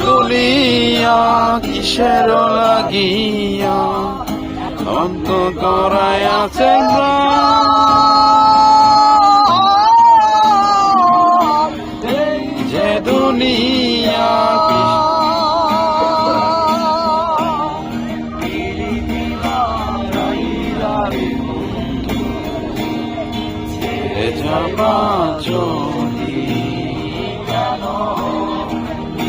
দুলিয়া কিসের লাগিয়া অন্ত করাই আছে। যে দুনিয়া যাবা চলি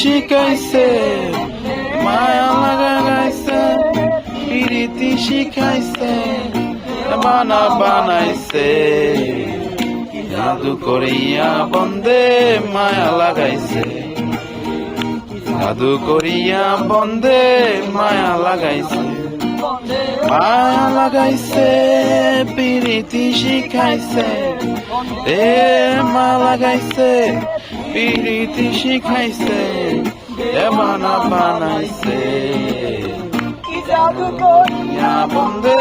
শিখাইছে, মায়া লাগাইছে প্রীতি শিখাইছে, বানা বানাইছে। জাদু করিয়া বন্দে মায়া লাগাইছে। জাদু করিয়া বন্দে মায়া লাগাইছে। মায়া লাগাইছে, প্রীতি শিখাইছে। এ মা লাগাইছে, প্রীতি শিখাইছে, এ বানা বানাইছে। বন্দে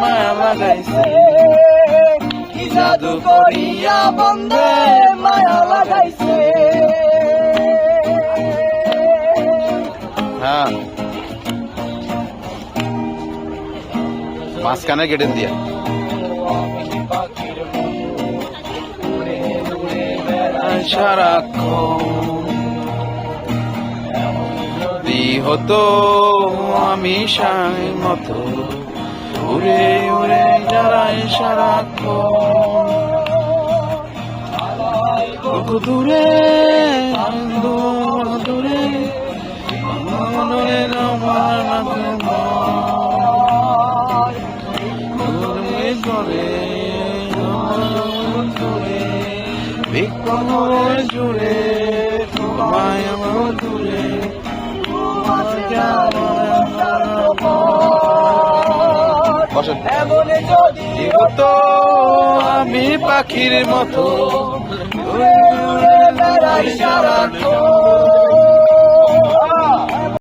মায়া লাগাইছে। জাদু করিয়া বন্দে মায়া লাগাইছে। মাঝখানে কেটে দিয়া। হতো আমি সাই মতো, উড়ে উড়ে যারাই সারাক্ষণ। কত দূরে দূর দূরে আমার করে বিক্ষণ জুড়ে তোমায় দূরে এমন যদি আমি পাখির মতো বেড়াই সারাক্ষণ